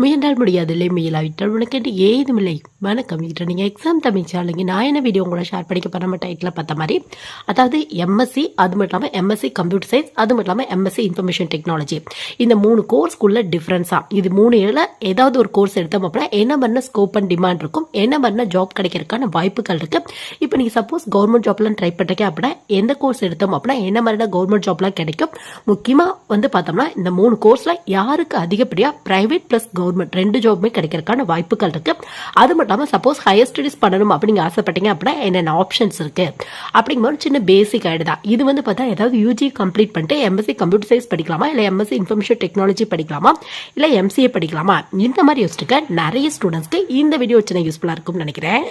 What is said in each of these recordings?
முயன்றால் முடியாதில்லை முயலாவிட்டால் உனக்கு என்று ஏதுமில்லை. வணக்கம். இன்று நீங்கள் எக்ஸாம் தமிழ் சேனலுங்க நான் என்ன வீடியோ உங்களை ஷேர் பண்ணிக்க போகிற நம்ம டைட்டில் பார்த்த மாதிரி? அதாவது எம்எஸ்சி அது மட்டும் இல்லாமல் எம்எஸ்சி கம்ப்யூட்டர் சயின்ஸ் அது மட்டும் இல்லாமல் எம்எஸ்சி இன்ஃபர்மேஷன் டெக்னாலஜி இந்த மூணு கோர்ஸ்க்குள்ள டிஃப்ரென்ஸாக இது மூணு இதில் ஏதாவது ஒரு கோர்ஸ் எடுத்தோம் அப்படின்னா என்ன பண்ண ஸ்கோப் அண்ட் டிமாண்ட் இருக்கும் என்ன பண்ண ஜாப் கிடைக்கிறதுக்கான வாய்ப்புகள் இருக்குது இப்போ நீங்கள் சப்போஸ் கவர்மெண்ட் ஜாப்லாம் ட்ரை பண்ணுறீங்க அப்படின்னா எந்த கோர்ஸ் எடுத்தோம் அப்படின்னா என்ன மாதிரியான கவர்மெண்ட் ஜாப்லாம் கிடைக்கும்? முக்கியமாக வந்து பார்த்தோம்னா இந்த மூணு கோர்ஸில் யாருக்கு அதிகப்படியாக பிரைவேட் ப்ளஸ் கவர்மெண்ட் ரெண்டு ஜாபுமே கிடைக்கிறதுக்கான வாய்ப்புகள் இருக்கு. அது மட்டும் இல்லாமல் சப்போஸ் ஹையர் ஸ்டடிஸ் பண்ணணும் அப்படிங்க ஆசைப்பட்டீங்க அப்படின்னா என்னென்ன ஆப்ஷன்ஸ் இருக்கு? அப்படிங்கும்போது சின்ன பேசிக் ஐடு தான். இது வந்து பார்த்தா ஏதாவது யூஜி கம்ப்ளீட் பண்ணிட்டு எம்எஸ்சி கம்ப்யூட்டர் சயின்ஸ் படிக்கலாமா? இல்லை எம்எஸ்சி இன்ஃபர்மேஷன் டெக்னாலஜி படிக்கலாமா? இல்லை எம்சிஏ படிக்கலாமா? இந்த மாதிரி யோசிச்சுக்க நிறைய ஸ்டூடெண்ட்ஸ்க்கு இந்த வீடியோ சின்ன யூஸ்ஃபுல்லாக இருக்கும்னு நினைக்கிறேன்.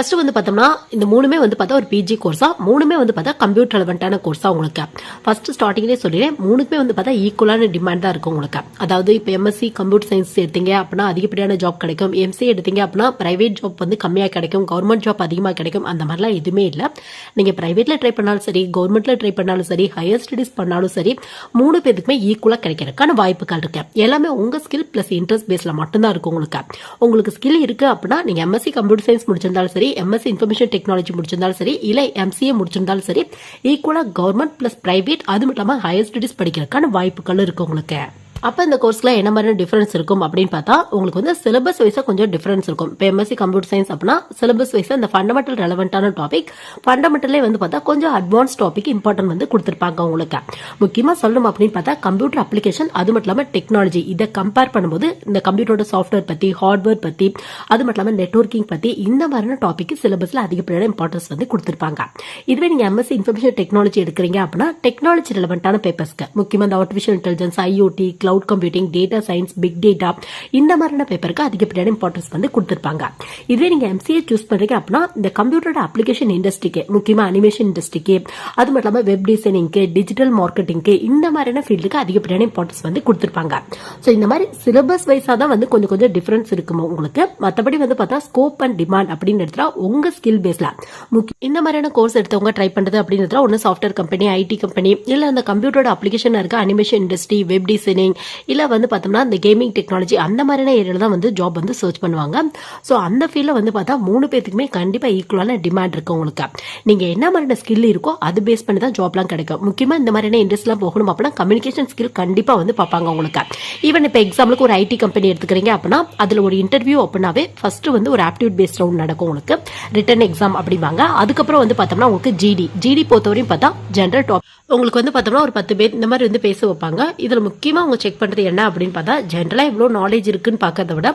ஃபர்ஸ்ட் வந்து பார்த்தோம்னா இந்த மூணுமே வந்து பார்த்தா ஒரு பிஜி கோர்ஸா மூணுமே வந்து பார்த்தா கம்ப்யூட்டர் ரெலவெண்ட்டான கோர்ஸா உங்களுக்கு? ஃபர்ஸ்ட் ஸ்டார்டிங்லேயே சொல்லிடுறேன். மூணுக்குமே வந்து பார்த்தா ஈக்குவலான டிமாண்ட் தான் இருக்கும் உங்களுக்கு. அதாவது இப்போ எம்எஸ்சி கம்ப்யூட்டர் சயின்ஸ் எடுத்தீங்க அப்படின்னா அதிகப்படியான ஜாப் கிடைக்கும். எம்சி எடுத்தீங்க அப்படின்னா பிரைவேட் ஜாப் வந்து கம்மியாக கிடைக்கும். கவர்மெண்ட் ஜாப் அதிகமாக கிடைக்கும். அந்த மாதிரிலாம் எதுவுமே இல்லை. நீங்கள் பிரைவேட்ல ட்ரை பண்ணாலும் சரி கவர்மெண்ட்ல ட்ரை பண்ணாலும் சரி ஹையர் ஸ்டடிஸ் பண்ணாலும் சரி மூணு பேருக்குமே ஈக்குவலாக கிடைக்கிறதுக்கான வாய்ப்புகள் இருக்கு. எல்லாமே உங்கள் ஸ்கில் பிளஸ் இன்ட்ரெஸ்ட் பேஸில் மட்டும்தான் இருக்கும் உங்களுக்கு. உங்களுக்கு ஸ்கில் இருக்கு அப்படின்னா நீங்கள் எம்எஸ்சி கம்ப்யூட்டர் சயின்ஸ் முடிச்சிருந்தாலும் சரி எம்எஸ்சி இன்ஃபர்மேஷன் டெக்னாலஜி முடிச்சிருந்தாலும் சரி இல்லை எம்சிஏ முடிச்சிருந்தாலும் சரி ஈக்குவலாக கவர்மெண்ட் ப்ளஸ் பிரைவேட் அது மட்டும் இல்லாமல் ஹையர் ஸ்டடீஸ் படிக்கிறதுக்கான வாய்ப்புகள் இருக்கு உங்களுக்கு. அப்போ இந்த கோர்ஸில் என்ன மாதிரி டிஃப்ரென்ஸ் இருக்கும் அப்படின்னு பார்த்தா உங்களுக்கு வந்து சிலபஸ் வைஸாக கொஞ்சம் டிஃப்ரென்ஸ் இருக்கும். இப்போ எம்எஸ்சி கம்ப்யூட்டர் சயின்ஸ் அப்படின்னா சிலபஸ் வைஸாக இந்த ஃபண்டமெண்டல் ரெலவெண்ட்டான டாபிக் ஃபண்டமெண்டலே வந்து பார்த்தா கொஞ்சம் அட்வான்ஸ் டாபிக் இம்பார்ட்டன்ட் வந்து கொடுத்துருப்பாங்க உங்களுக்கு. முக்கியமாக சொல்லணும் அப்படின்னு பார்த்தா கம்ப்யூட்டர் அப்ளிகேஷன் அது மட்டும் இல்லாமல் டெக்னாலஜி இதை கம்பேர் பண்ணும்போது இந்த கம்ப்யூட்டரோட சாஃப்ட்வேர் பற்றி ஹார்ட்வேர் பற்றி அது மட்டும் இல்லாமல் நெட்ஒர்க்கிங் பற்றி இந்த மாதிரியான டாபிக் சிலபஸில் அதிகப்படியான இம்பார்ட்டன்ஸ் வந்து கொடுத்துருப்பாங்க. இதுவே நீங்கள் எம்எஸ்சி இன்ஃபர்மேஷன் டெக்னாலஜி எடுக்கிறீங்க அப்படின்னா டெக்னாலஜி ரெலவெண்ட்டான பேப்பர்ஸ்க்கு முக்கியமாக இந்த artificial intelligence IoT cloud computing data science big data இந்த மாதிரியான பேப்பருக்கு அதிகப்படியான இம்பார்ட்டன்ஸ் வந்து கொடுத்துருப்பாங்க. இதே நீங்க எம்சிஏ சூஸ் பண்றீங்க அப்படின்னா இந்த கம்ப்யூட்டரோட அப்ளிகேஷன் இண்டஸ்ட்ரிக்கு முக்கியமா அனிமேஷன் இண்டஸ்ட்ரிக்கு அது மட்டும் இல்லாமல் வெப் டிசைனிங்க்கு டிஜிட்டல் மார்க்கெட்டிங்க்கு இந்த மாதிரியான ஃபீல்டுக்கு அதிகப்படியான இம்பார்ட்டன்ஸ் வந்து கொடுத்துருப்பாங்க. ஸோ இந்த மாதிரி சிலபஸ் வைஸாக தான் வந்து கொஞ்சம் கொஞ்சம் டிஃபரன்ஸ் இருக்கும் உங்களுக்கு? மற்றபடி வந்து பார்த்தா ஸ்கோப் அண்ட் டிமாண்ட் அப்படின்னு எடுத்தா உங்க ஸ்கில் பேஸ்ல இந்த மாதிரியான கோர்ஸ் எடுத்தவங்க ட்ரை பண்றது அப்படின்னு ஒன்று சாஃப்ட்வேர் கம்பெனி ஐடி கம்பெனி இல்லை அந்த கம்ப்யூட்டரோட அப்ளிகேஷன் இருக்க அனிமேஷன் இண்டஸ்ட்ரி வெப் டிசைனிங் இல்லை வந்து பார்த்தோம்னா இந்த கேமிங் டெக்னாலஜி அந்த மாதிரியான ஏரியாவில் தான் வந்து ஜாப் வந்து சர்ச் பண்ணுவாங்க. ஸோ அந்த ஃபீல்டில் வந்து பார்த்தா மூணு பேத்துக்குமே கண்டிப்பாக ஈக்குவலான டிமாண்ட் இருக்கு உங்களுக்கு. நீங்கள் என்ன மாதிரியான ஸ்கில் இருக்கோ அது பேஸ் பண்ணி தான் ஜாப்லாம் கிடைக்கும். முக்கியமாக இந்த மாதிரியான இண்டஸ்ட்ரிலாம் போகணும் அப்படின்னா கம்யூனிகேஷன் ஸ்கில் கண்டிப்பாக வந்து பார்ப்பாங்க உங்களுக்கு. ஈவன் இப்போ எக்ஸாம்பிளுக்கு ஒரு ஐடி கம்பெனி எடுத்துக்கிறீங்க அப்படின்னா அதில் ஒரு இன்டர்வியூ அப்படின்னாவே ஃபஸ்ட்டு வந்து ஒரு ஆப்டியூட் பேஸ்ட் ரவுண்ட் நடக்கும் உங்களுக்கு. ரிட்டன் எக்ஸாம் அப்படிம்பாங்க. அதுக்கப்புறம் வந்து பார்த்தோம்னா உங்களுக்கு ஜிடி ஜிடி பொறுத்தவரையும் பார்த்தா ஜென்ரல் டாப் உங்களுக்கு வந்து பார்த்தோம்னா ஒரு பத்து பேர் இந்த மாதிரி வந்து பேச வைப்பாங்க. இதில் முக்கியமாக அவங்க செக் செக் பண்ணுறது என்ன அப்படின்னு பார்த்தா ஜென்ரலாக எவ்வளோ நாலேஜ் இருக்குன்னு பார்க்கறத விட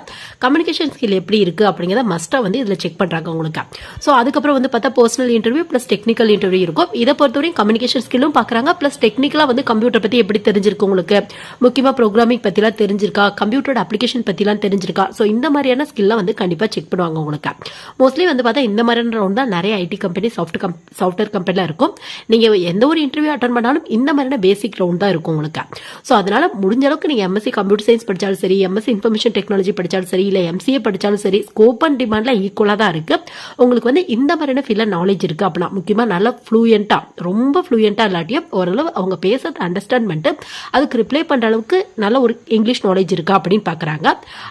கம்யூனிகேஷன் ஸ்கில் எப்படி இருக்குது அப்படிங்கிறத மஸ்ட்டாக வந்து இதில் செக் பண்ணுறாங்க உங்களுக்கு. ஸோ அதுக்கப்புறம் வந்து பார்த்தா personal interview plus technical interview இருக்கும். இதை பொறுத்தவரையும் கம்யூனிகேஷன் ஸ்கில்லும் பார்க்குறாங்க. ப்ளஸ் டெக்னிக்கலாக வந்து கம்ப்யூட்டர் பற்றி எப்படி தெரிஞ்சிருக்கு உங்களுக்கு? முக்கியமாக ப்ரோக்ராமிங் பற்றிலாம் தெரிஞ்சிருக்கா? கம்ப்யூட்டர் அப்ளிகேஷன் பற்றிலாம் தெரிஞ்சிருக்கா? ஸோ இந்த மாதிரியான ஸ்கில்லாம் வந்து கண்டிப்பாக செக் பண்ணுவாங்க உங்களுக்கு. மோஸ்ட்லி வந்து பார்த்தா இந்த மாதிரியான ரவுண்ட் தான் நிறைய IT company soft com software கம்பெனிலாம் இருக்கும். நீங்கள் எந்த ஒரு இன்டர்வியூ அட்டன் பண்ணாலும் இந்த மாதிரியான பேசிக் ரவுண்ட் தான் இருக்கும் உங்களுக்கு. ஸோ அதனால் முடிஞ்ச அளவுக்கு நீங்கள் எம்எஸ்சி கம்ப்யூட்டர் சயின்ஸ் படித்தாலும் சரி எம்எஸ்சி இன்ஃபர்மேஷன் டெக்னாலஜி படித்தாலும் சரி இல்லை எம்சிஏ படித்தாலும் சரி ஸ்கோப் அண்ட் டிமாண்டில் ஈக்குவலாக தான் இருக்குது உங்களுக்கு வந்து இந்த மாதிரியான ஃபீல்டில் நாலேஜ் இருக்குது அப்படின்னா முக்கியமாக நல்லா ஃப்ளூயண்ட்டாக ரொம்ப ஃப்ளூயண்ட்டாக இல்லாட்டியும் ஓரளவு அவங்க பேசுறது அண்டர்ஸ்டாண்ட் பண்ணிட்டு அதுக்கு ரிப்ளை பண்ணுற அளவுக்கு நல்ல ஒரு இங்கிலீஷ் நாலேஜ் இருக்கா அப்படின்னு பார்க்குறாங்க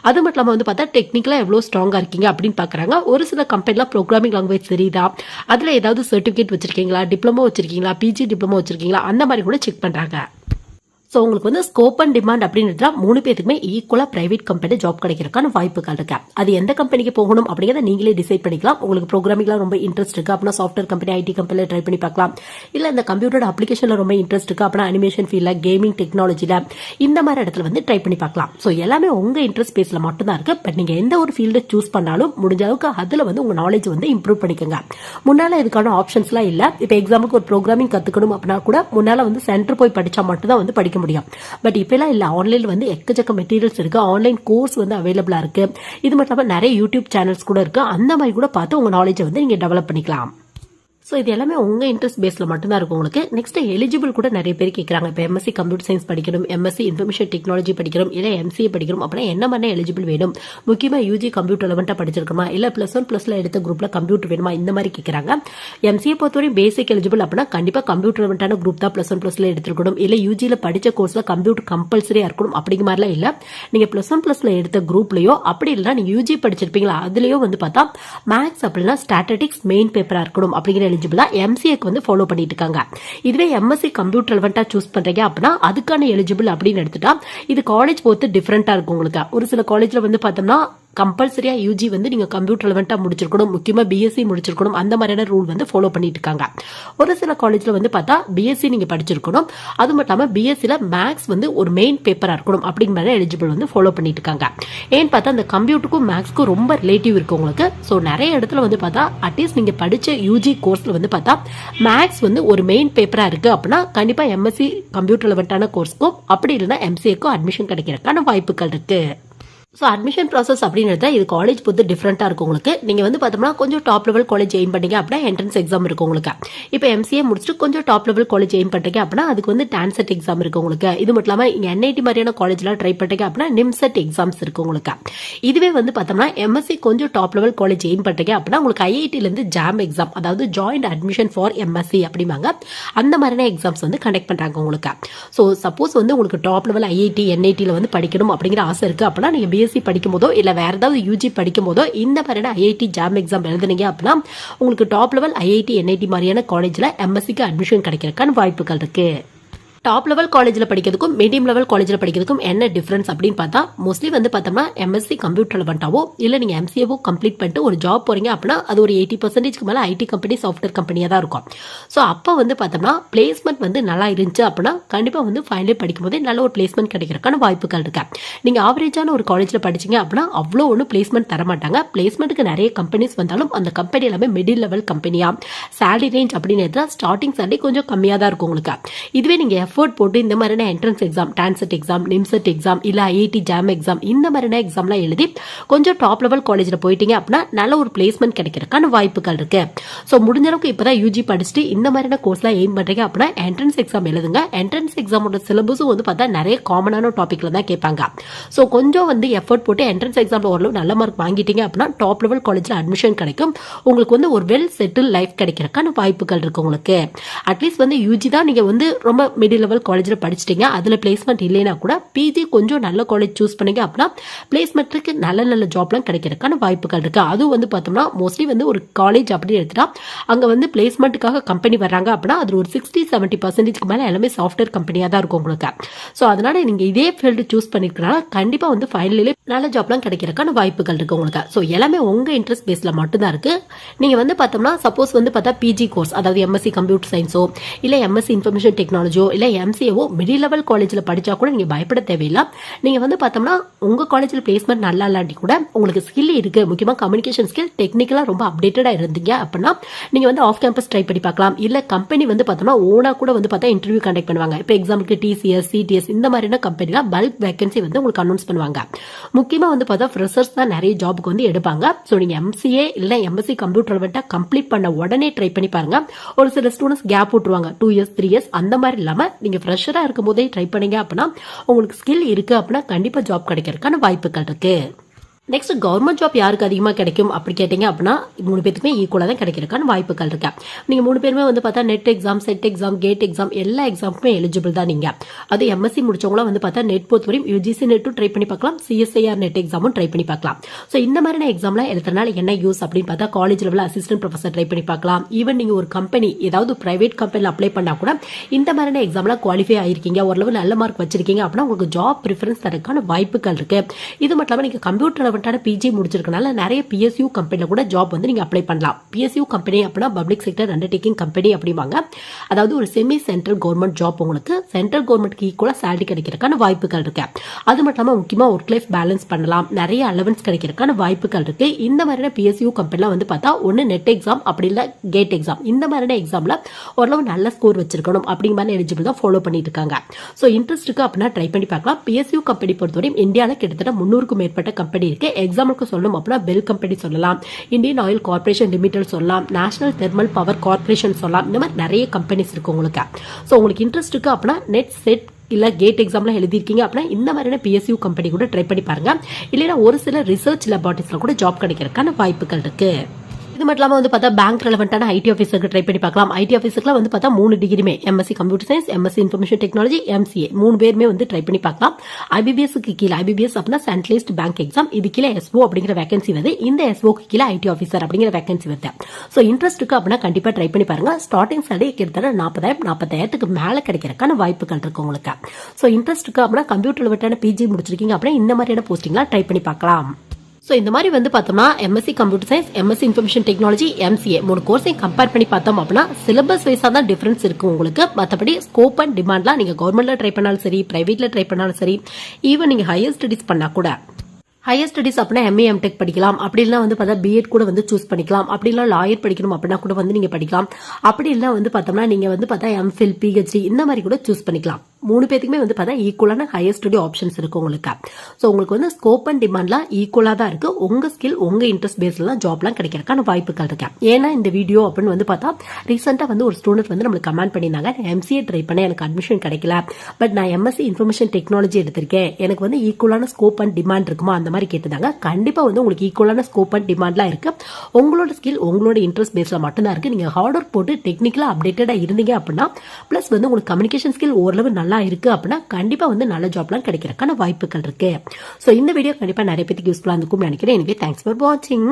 அது மட்டும் இல்லாமல் வந்து பார்த்தா டெக்னிக்கலாக எவ்வளோ ஸ்ட்ராங்காக இருக்கீங்க அப்படின்னு பார்க்குறாங்க ஒரு சில கம்பெனிலாம் ப்ரோக்ராமிங் லாங்குவேஜ் தெரியுதா? அதில் ஏதாவது சர்டிஃபிகேட் வச்சிருக்கீங்களா? டிப்ளமோ வச்சிருக்கீங்களா? பிஜி டிப்ளமோ வச்சிருக்கீங்களா? அந்த மாதிரி கூட செக் பண்ணுறாங்க ஸோ உங்களுக்கு வந்து ஸ்கோப் அண்ட் டிமாண்ட் அப்படின்றதுல மூணு பேருக்குமே ஈக்குவலாக பிரைவேட் கம்பெனி ஜாப் கிடைக்கிறதுக்கான வாய்ப்புகள் இருக்கு? அது எந்த கம்பெனிக்கு போகணும் அப்படிங்கிறத நீங்களே டிசைட் பண்ணிக்கலாம். உங்களுக்கு ப்ரோக்ராமிங்லாம் ரொம்ப இன்ட்ரெஸ்ட் இருக்கு அப்படின்னா சாஃப்ட்வேர் கம்பெனி ஐடி கம்பெனியில் ட்ரை பண்ணி பார்க்கலாம். இல்லை இந்த கம்ப்யூட்டர் அப்ளிகேஷனில் ரொம்ப இன்ட்ரெஸ்ட் இருக்கு அப்படின்னா அனிமேஷன் ஃபீல்டில் கேமிங் டெக்னாலஜியில் இந்த மாதிரி இடத்துல வந்து ட்ரை பண்ணி பார்க்கலாம். ஸோ எல்லாமே உங்கள் இன்ட்ரெஸ்ட் பேஸில் மட்டும்தான் இருக்கு. பட் நீங்கள் எந்த ஒரு ஃபீல்டை சூஸ் பண்ணாலும் முடிஞ்ச அளவுக்கு அதில் வந்து உங்கள் நாலேஜ் வந்து இம்ப்ரூவ் பண்ணிக்கோங்க. முன்னால் இதுக்கான ஆப்ஷன்ஸ்லாம் இல்லை. இப்போ எக்ஸாமுக்கு ஒரு ப்ரோக்ராமிங் கற்றுக்கணும் அப்படின்னா கூட முன்னால் வந்து சென்டர் போய் படித்தா மட்டும்தான் வந்து படிக்க முடியும். பட் இப்பெல்லாம் இல்லை. ஆன்லைனில் வந்து எக்கச்சக்க மெட்டீரியல்ஸ் இருக்கு. ஆன்லைன் கோர்ஸ் வந்து அவைலபிளாக இருக்கு. இது மட்டும் இல்லாமல் நிறைய யூடியூப் சேனல்ஸ் கூட இருக்கு. அந்த மாதிரி கூட பார்த்து உங்கள் நாலேஜை வந்து நீங்கள் டெவலப் பண்ணிக்கலாம். ஸோ இது எல்லாமே உங்கள் இன்ட்ரெஸ்ட் பேஸில் மட்டும்தான் இருக்கும் உங்களுக்கு. நெக்ஸ்ட் எலிஜிபிள் கூட நிறைய பேர் கேட்குறாங்க இப்போ எம்எஸ்சி கம்ப்யூட்டர் சயின்ஸ் படிக்கணும் எம்எஸ்சி இன்ஃபர்மேஷன் டெக்னாலஜி படிக்கணும் இல்லை எம்சிஏ படிக்கணும் அப்படின்னா என்ன மாதிரி எலிஜிபிள் வேணும்? முக்கியமாக யூஜி கம்ப்யூட்டர் லெவன்ட்டாக படிச்சிருக்கோமா? இல்லை ப்ளஸ் ஒன் ப்ளஸில் எடுத்த குரூப்பில் கம்ப்யூட்டர் வேணுமா? இந்த மாதிரி கேட்குறாங்க எம்சிஏ பொறுத்தவரையும் பேசிக் எலிஜிபிள் அப்படின்னா கண்டிப்பாக கம்ப்யூட்டர் லெவன்ட்டான குரூப் தான் ப்ளஸ் ஒன் ப்ளஸில் எடுத்துருக்கணும். இல்லை யூஜியில் படித்த கோர்ஸில் கம்ப்யூட்டர் கம்பல்சரியாக இருக்கணும் அப்படிங்கிற மாதிரிலாம் இல்லை. நீங்கள் ப்ளஸ் ஒன் ப்ளஸில் எடுத்த குரூப்லையோ அப்படி இல்லைனா நீங்கள் யூஜி படிச்சிருப்பீங்களா? அதுலேயோ வந்து பார்த்தா மேக்ஸ் அப்படின்னா ஸ்டாட்டிக்ஸ் மெயின் பேப்பராக இருக்கணும் அப்படிங்கிற எலிஜிபிளா எம்சிஏக்கு வந்து ஃபாலோ பண்ணிட்டு இருக்காங்க இதுவே எம்எஸ்சி கம்ப்யூட்டர் ரெலவெண்ட்டாக சூஸ் பண்ணுறீங்க அப்படின்னா அதுக்கான எலிஜிபிள் அப்படின்னு எடுத்துட்டா இது காலேஜ் பொறுத்து டிஃப்ரெண்ட்டாக இருக்கும் உங்களுக்கு. ஒரு சில காலேஜில் வந்து பார்த்தோம்னா கம்பல்சரியாக யூஜி வந்து நீங்கள் கம்ப்யூட்டர் லெவன்ட்டாக முடிச்சிருக்கணும் முக்கியமாக பிஎஸ்சி முடிச்சிருக்கணும் அந்த மாதிரியான ரூல் வந்து ஃபாலோ பண்ணிட்டு இருக்காங்க. ஒரு சில காலேஜில் வந்து பார்த்தா பிஎஸ்சி நீங்கள் படிச்சிருக்கணும். அது மட்டும் இல்லாமல் பிஎஸ்சியில் மேக்ஸ் வந்து ஒரு மெயின் பேப்பராக இருக்கணும் அப்படிங்கிற மாதிரி எலிஜிபிள் வந்து ஃபாலோ பண்ணிட்டு இருக்காங்க. ஏன்னு பார்த்தா அந்த கம்ப்யூட்டருக்கும் மேக்ஸ்க்கும் ரொம்ப ரிலேட்டிவ் இருக்கு உங்களுக்கு. ஸோ நிறைய இடத்துல வந்து பார்த்தா அட்லீஸ்ட் நீங்கள் படித்த யூஜி கோர்ஸில் வந்து பார்த்தா மேக்ஸ் வந்து ஒரு மெயின் பேப்பராக இருக்குது அப்படின்னா கண்டிப்பாக எம்எஸ்சி கம்ப்யூட்டர் லெவன்ட்டான கோர்ஸ்க்கும் அப்படி இல்லைன்னா எம்சிஏக்கும் அட்மிஷன் கிடைக்கிறதுக்கான வாய்ப்புகள் இருக்குது ஸோ அட்மிஷன் ப்ராசஸ் அப்படின்றத இது காலேஜ் பொறுத்து டிஃப்ரெண்ட்டாக இருக்கும் உங்களுக்கு. நீங்கள் வந்து பார்த்தோம்னா கொஞ்சம் டாப் லெவல் காலேஜ் எய்ம் பண்ணீங்க அப்படின்னா என்ட்ரன்ஸ் எக்ஸாம் இருக்கும் உங்களுக்கு. இப்போ எம்சிஏ முடிச்சுட்டு கொஞ்சம் டாப் லெவல் காலேஜ் எய்ம் பண்ணுறீங்க அப்படின்னா அதுக்கு வந்து டான்செட் எக்ஸாம் இருக்கு உங்களுக்கு. இது மட்டும் இல்லாமல் இங்கே என்ஐடி மாதிரியான காலேஜ்லாம் ட்ரை பண்ணுறீங்க அப்படின்னா நிம்செட் எக்ஸாம்ஸ் இருக்கு உங்களுக்கு. இதுவே வந்து பார்த்தோம்னா எம்எஸ்சி கொஞ்சம் டாப் லெவல் காலேஜ் எய்ம் பண்ணுறீங்க அப்படின்னா உங்களுக்கு ஐஐடிலேருந்து ஜாம் எக்ஸாம் அதாவது ஜாயிண்ட் அட்மிஷன் ஃபார் எம்எஸ்சி அப்படிம்பாங்க. அந்த மாதிரியான எக்ஸாம்ஸ் வந்து கண்டக்ட் பண்ணுறாங்க உங்களுக்கு. ஸோ சப்போஸ் வந்து உங்களுக்கு டாப் லெவல் ஐஐடி என்ஐடியில் வந்து படிக்கணும் அப்படிங்கிற ஆசை இருக்குது அப்படின்னா நீங்கள் பிஎஸ்சி படிக்கும்போதோ இல்லை வேறு ஏதாவது யூஜி படிக்கும்போதோ இந்த மாதிரியான ஐஐடி ஜாம் எக்ஸாம் எழுதுனீங்க அப்படின்னா உங்களுக்கு டாப் லெவல் ஐஐடி என்ஐடி மாதிரியான காலேஜில் எம்எஸ்சிக்கு அட்மிஷன் கிடைக்கிறதுக்கான வாய்ப்புகள் இருக்குது டாப் லெவல் காலேஜில் படிக்கிறதுக்கும் மீடியம் லெவல் காலேஜில் படிக்கிறதுக்கும் என்ன டிஃப்ரென்ஸ் அப்படின்னு பார்த்தா மோஸ்ட்லி வந்து பார்த்தோம்னா எம்எஸ்சி கம்ப்யூட்டர் பண்ணிட்டாவோ இல்லை நீங்கள் எம்சிஏவோ கம்ப்ளீட் பண்ணிட்டு ஒரு ஜாப் போகிறீங்க அப்படின்னா அது ஒரு எயிட்டி பர்சன்டேஜ்க்கு மேலே ஐடி கம்பெனி சாஃப்ட்வேர் கம்பெனியாக தான் இருக்கும். ஸோ அப்போ வந்து பார்த்தோம்னா பிளேஸ்மெண்ட் வந்து நல்லா இருந்துச்சு அப்படின்னா கண்டிப்பாக வந்து ஃபைனல் படிக்கும் போதே நல்ல ஒரு பிளேஸ்மெண்ட் கிடைக்கிறதுக்கான வாய்ப்புகள் இருக்குது நீங்கள் ஆவரேஜான ஒரு காலேஜில் படிச்சீங்க அப்படின்னா அவ்வளோ ஒன்றும் பிளேஸ்மெண்ட் தர மாட்டாங்க. பிளேஸ்மெண்ட்டுக்கு நிறைய கம்பெனிஸ் வந்தாலும் அந்த கம்பெனி எல்லாமே மிடில் லெவல் கம்பெனியாக சேலரி ரேஞ்ச் அப்படின்னு ஸ்டார்டிங் சேலரி கொஞ்சம் கம்மியாக தான் இருக்கும் உங்களுக்கு. இதுவே நீங்கள் எஃபோர்ட் போட்டு இந்த மாதிரியான entrance exam TANCET exam NIMCET exam இல்லை ஐஐடி ஜாம் எக்ஸாம் இந்த மாதிரியான எக்ஸாம்லாம் எழுதி கொஞ்சம் டாப் லெவல் காலேஜில் போயிட்டீங்க அப்படின்னா நல்ல ஒரு பிளேஸ்மெண்ட் கிடைக்கிறதுக்கான வாய்ப்புகள் இருக்கு. ஸோ முடிஞ்ச அளவுக்கு இப்போ தான் யூஜி படிச்சுட்டு இந்த மாதிரியான கோர்ஸ்லாம் எய்ம் பண்ணுறீங்க அப்படின்னா என்ட்ரன்ஸ் எக்ஸாம் எழுதுங்க. என்ட்ரன்ஸ் எக்ஸாமோட சிலபஸும் வந்து பார்த்தா நிறைய காமனான டாப்பிக்கில் தான் கேட்பாங்க. ஸோ கொஞ்சம் வந்து எஃபர்ட் போட்டு என்ட்ரன்ஸ் எக்ஸாமில் ஓரளவு நல்ல மார்க் வாங்கிட்டீங்க அப்படின்னா டாப் லெவல் காலேஜில் அட்மிஷன் கிடைக்கும். உங்களுக்கு வந்து ஒரு வெல் செட்டில் லைஃப் கிடைக்கிறதுக்கான வாய்ப்புகள் இருக்கு உங்களுக்கு. அட்லீஸ்ட் வந்து யூஜி தான் நீங்கள் வந்து ரொம்ப மிடில் லெவல் காலேஜில் படிச்சிட்டீங்க அதில் பிளேஸ்மெண்ட் இல்லைனா கூட பிஜி கொஞ்சம் நல்ல காலேஜ் சூஸ் பண்ணிங்க அப்படின்னா பிளேஸ்மெண்ட்டுக்கு நல்ல நல்ல ஜாப்லாம் கிடைக்கிறதுக்கான வாய்ப்புகள் இருக்குது அதுவும் வந்து பார்த்தோம்னா மோஸ்ட்லி வந்து ஒரு காலேஜ் அப்படின்னு எடுத்துட்டா அங்கே வந்து பிளேஸ்மெண்ட்டுக்காக கம்பெனி வர்றாங்க அப்படின்னா அது ஒரு சிக்ஸ்டி செவன்ட்டி பர்சன்டேஜ்க்கு மேலே எல்லாமே சாஃப்ட்வேர் கம்பெனியாக தான் இருக்கும் உங்களுக்கு. ஸோ அதனால் நீங்கள் இதே ஃபீல்டு சூஸ் பண்ணிருக்கனால கண்டிப்பாக வந்து ஃபைனலிலே நல்ல ஜாப்லாம் கிடைக்கிறதுக்கான வாய்ப்புகள் இருக்குது உங்களுக்கு. ஸோ எல்லாமே உங்கள் இன்ட்ரெஸ்ட் பேஸில் மட்டும்தான் இருக்குது நீங்கள் வந்து பார்த்தோம்னா சப்போஸ் வந்து பார்த்தா பிஜி கோர்ஸ் அதாவது எம்எஸ்சி கம்ப்யூட்டர் சயின்ஸோ இல்லை எம்எஸ்சி இன்ஃபர்மேஷன் டெக்னாலஜியோ இல்லை எம்சிஏவோ மிடில் லெவல் காலேஜில் படித்தா கூட நீங்கள் பயப்பட தேவையில்லை. நீங்கள் வந்து பார்த்தோம்னா உங்கள் காலேஜில் பிளேஸ்மெண்ட் நல்லா இல்லாட்டி கூட உங்களுக்கு ஸ்கில் இருக்குது முக்கியமாக கம்யூனிகேஷன் ஸ்கில் டெக்னிக்கலாக ரொம்ப அப்டேட்டடாக இருந்தீங்க அப்படின்னா நீங்கள் வந்து ஆஃப் கேம்பஸ் ட்ரை பண்ணி பார்க்கலாம். இல்லை கம்பெனி வந்து பார்த்தோம்னா ஓனாக கூட வந்து பார்த்தா இன்டர்வியூ கண்டக்ட் பண்ணுவாங்க. இப்போ எக்ஸாம்பிளுக்கு டிசிஎஸ் சிடிஎஸ் இந்த மாதிரியான கம்பெனிலாம் பல்க் வேகன்சி வந்து உங்களுக்கு அனௌன்ஸ் பண்ணுவாங்க. முக்கியமாக வந்து பார்த்தா ஃப்ரெஷர்ஸ் தான் நிறைய ஜாபுக்கு வந்து எடுப்பாங்க. ஸோ நீங்கள் எம்சிஏ இல்லை எம்எஸ்சி கம்ப்யூட்டர் வந்துட்டு கம்ப்ளீட் பண்ண உடனே ட்ரை பண்ணி பாருங்க. ஒரு சில ஸ்டூடெண்ட்ஸ் கேப் விட்டுருவாங்க. டூ இயர்ஸ் த்ரீ இயர்ஸ் அந்த மாதிரி இல்லாமல் நீங்கள் ஃப்ரெஷராக இருக்கும் போதே ட்ரை பண்ணீங்க அப்படின்னா உங்களுக்கு ஸ்கில் இருக்குது அப்படின்னா கண்டிப்பாக ஜாப் கிடைக்கிறதுக்கான வாய்ப்புகள் இருக்குது நெக்ஸ்ட் கவர்மெண்ட் ஜாப் யாருக்கு அதிகமாக கிடைக்கும் அப்படி கேட்டிங்க அப்படின்னா மூணு பேத்துக்குமே ஈக்குவலாக தான் கிடைக்கிறதுக்கான வாய்ப்புகள் இருக்கு. நீங்கள் மூணு பேருமே வந்து பார்த்தா NET exam SET exam GATE exam எல்லா எக்ஸாமுக்குமே எலிஜிபிள் தான் நீங்கள் அது எம்எஸ்சி முடிச்சவங்களாம் வந்து பார்த்தா நெட் பொறுத்தவரையும் யூஜிசி நெட்டும் ட்ரை பண்ணி பார்க்கலாம். சிஎஸ்ஐஆர் நெட் எக்ஸாமும் ட்ரை பண்ணி பார்க்கலாம். ஸோ இந்த மாதிரியான எக்ஸாம்லாம் எழுதுறதுனால என்ன யூஸ் அப்படின்னு பார்த்தா காலேஜ் லெவலில் அசிஸ்டன்ட் ப்ரொஃபஸர் ட்ரை பண்ணி பார்க்கலாம். ஈவன் நீங்கள் ஒரு கம்பெனி ஏதாவது பிரைவேட் கம்பெனியில் அப்ளை பண்ணால் கூட இந்த மாதிரியான எக்ஸாம்லாம் குவாலிஃபை ஆயிருக்கீங்க. ஓரளவு நல்ல மார்க் வச்சிருக்கீங்க அப்படின்னா உங்களுக்கு ஜாப் ப்ரிஃபரன்ஸ் தரக்கான வாய்ப்புகள் இருக்குது இது மட்டும் இல்லாமல் நீங்கள் கம்ப்யூட்டர் கவர்மெண்ட்டான பிஜி முடிச்சிருக்கனால நிறைய பிஎஸ்யூ கம்பெனியில் கூட ஜாப் வந்து நீங்கள் அப்ளை பண்ணலாம். பிஎஸ்யூ கம்பெனி அப்படின்னா பப்ளிக் செக்டர் அண்டர்டேக்கிங் கம்பெனி அப்படிம்பாங்க. அதாவது ஒரு செமி சென்ட்ரல் கவர்மெண்ட் ஜாப் உங்களுக்கு சென்ட்ரல் கவர்மெண்ட்க்கு ஈக்குவலாக சேலரி கிடைக்கிறதுக்கான வாய்ப்புகள் இருக்கு. அது மட்டும் இல்லாமல் முக்கியமாக ஒர்க் லைஃப் பேலன்ஸ் பண்ணலாம். நிறைய அலவன்ஸ் கிடைக்கிறதுக்கான வாய்ப்புகள் இருக்கு. இந்த மாதிரியான பிஎஸ்யூ கம்பெனிலாம் வந்து பார்த்தா ஒன்று நெட் எக்ஸாம் அப்படி இல்லை கேட் எக்ஸாம் இந்த மாதிரியான எக்ஸாமில் ஓரளவு நல்ல ஸ்கோர் வச்சிருக்கணும் அப்படிங்கிற மாதிரி எலிஜிபிள் தான் ஃபாலோ பண்ணிட்டு இருக்காங்க. ஸோ இன்ட்ரெஸ்ட் இருக்கு அப்படின்னா ட்ரை பண்ணி பார்க்கலாம். பிஎஸ்யூ கம்பெனி பொறுத்தவரையும் இந்தியாவில் கிட்டத்தட்ட முன்னூறுக்கும் மேற்பட்ட கம்பெனி இருக்கு. இருக்கு எக்ஸாம்பிளுக்கு சொல்லணும் அப்படின்னா பெல் கம்பெனி சொல்லலாம். இந்தியன் ஆயில் கார்பரேஷன் லிமிடெட் சொல்லலாம். நேஷனல் தெர்மல் பவர் கார்பரேஷன் சொல்லலாம். இந்த மாதிரி நிறைய கம்பெனிஸ் இருக்கு உங்களுக்கு. ஸோ உங்களுக்கு இன்ட்ரெஸ்ட் இருக்கு அப்படின்னா நெட் செட் இல்ல கேட் எக்ஸாம்லாம் எழுதிருக்கீங்க அப்படின்னா இந்த மாதிரியான பிஎஸ்யூ கம்பெனி கூட ட்ரை பண்ணி பாருங்க. இல்லைன்னா ஒரு சில ரிசர்ச் லெபார்ட்டரிஸ்ல கூட ஜாப் கிடைக்கிறதுக்கான வாய்ப்புகள் இருக்கு. இது மட்டும் இல்லாமல் வந்து பார்த்தா பேங்க் ரெலவெண்டான ஐடி ஆஃபீஸருக்கு ட்ரை பண்ணி பார்க்கலாம். ஐடி ஆஃபீஸுக்குலாம் வந்து பார்த்தா மூணு டிகிரிமே MSc computer science MSc information technology MCA மூணு பேருமே வந்து ட்ரை பண்ணி பார்க்கலாம். ஐபிபிஎஸ்க்கு கீழே ஐபிபிஎஸ் அப்படின்னா சென்ட்ரலைஸ்ட் பேங்க் எக்ஸாம் இது கீழே எஸ்ஓ அப்படிங்கிற வேகன்சி வருது. இந்த எஸ்ஓக்கு கீழே ஐடி ஆஃபீஸர் அப்படிங்கிற வேகன்சி வருது. ஸோ இன்ட்ரெஸ்ட் இருக்கு அப்படின்னா கண்டிப்பாக ட்ரை பண்ணி பாருங்க. ஸ்டார்டிங் சேலரி கிட்டத்தட்ட நாற்பதாயிரம் நாற்பத்தாயிரத்துக்கு மேலே கிடைக்கிறக்கான வாய்ப்புகள் இருக்கு உங்களுக்கு. ஸோ இன்ட்ரெஸ்ட் இருக்கு அப்படின்னா கம்ப்யூட்டர் ரிலேட்டடான பிஜி முடிச்சிருக்கீங்க அப்படின்னா இந்த மாதிரியான போஸ்டிங்லாம் ட்ரை பண்ணி பார்க்கலாம். ஸோ இந்த மாதிரி வந்து பார்த்தோம்னா MSc computer science MSc information technology MCA மூணு கோர்ஸையும் கம்பேர் பண்ணி பார்த்தோம் அப்படின்னா சிலபஸ் வைஸாக தான் டிஃபரன்ஸ் இருக்குது உங்களுக்கு. மற்றபடி ஸ்கோப் அண்ட் டிமாண்ட்லாம் நீங்கள் கவர்மெண்ட்ல ட்ரை பண்ணாலும் சரி ப்ரைவேட்டில் ட்ரை பண்ணாலும் சரி ஈவன் நீங்கள் ஹையர் ஸ்டடிஸ் பண்ணால் கூட. ஹையர் ஸ்டடிஸ் அப்படின்னா எம்ஏ எம்டெக் படிக்கலாம். அப்படி இல்லைனா வந்து பார்த்தா பிஎட் கூட வந்து சூஸ் பண்ணிக்கலாம். அப்படி இல்லை லாயர் படிக்கணும் அப்படின்னா கூட வந்து நீங்கள் படிக்கலாம். அப்படி இல்லைனா வந்து பார்த்தோம்னா நீங்கள் வந்து பார்த்தா எம்ஃபில் பிஹெச்டி இந்த மாதிரி கூட சூஸ் பண்ணிக்கலாம். மூணு பேத்துக்குமே வந்து பார்த்தா ஈக்குவலான ஹையர் ஸ்டடி ஆப்ஷன்ஸ் இருக்கு உங்களுக்கு. ஸோ உங்களுக்கு வந்து ஸ்கோப் அண்ட் டிமாண்ட்லாம் ஈக்குவலாக தான் இருக்கு. உங்க ஸ்கில் உங்க இன்ட்ரெஸ்ட் பேஸ்லாம் ஜாப்லாம் கிடைக்கிறதுக்கான வாய்ப்புகள் இருக்கு. ஏன்னா இந்த வீடியோ அப்படின்னு வந்து பார்த்தா ரீசெண்டாக வந்து ஒரு ஸ்டூடெண்ட் வந்து நம்மளுக்கு கமெண்ட் பண்ணியிருந்தாங்க. எம்சிஏ ட்ரை பண்ண எனக்கு அட்மிஷன் கிடைக்கல. பட் நான் எம்எஸ்சி இன்ஃபர்மேஷன் டெக்னாலஜி எடுத்திருக்கேன். எனக்கு வந்து ஈக்குவலான ஸ்கோப் அண்ட் டிமாண்ட் இருக்குமா? அந்த மாதிரி கேட்டிருந்தாங்க. கண்டிப்பாக வந்து உங்களுக்கு ஈக்குவலான ஸ்கோப் அண்ட் டிமாண்ட்லாம் இருக்கு. உங்களோட ஸ்கில் உங்களோட இன்ட்ரெஸ்ட் பேஸில் மட்டும்தான் இருக்கு. நீங்கள் ஹார்ட் ஒர்க் போட்டு டெக்னிக்கலாக அப்டேட்டடாக இருந்தீங்க அப்படின்னா ப்ளஸ் வந்து உங்களுக்கு கம்யூனிகேஷன் ஸ்கில் ஓரளவு நல்லா இருக்குது அப்படின்னா கண்டிப்பாக வந்து நல்ல ஜாப்லாம் கிடைக்கிறதுக்கான வாய்ப்புகள் இருக்குது ஸோ இந்த வீடியோ கண்டிப்பாக நிறைய பேருக்கு யூஸ்ஃபுல்லாக இருக்கும் நினைக்கிறேன். எனவே தேங்க்ஸ் ஃபார் வாட்சிங்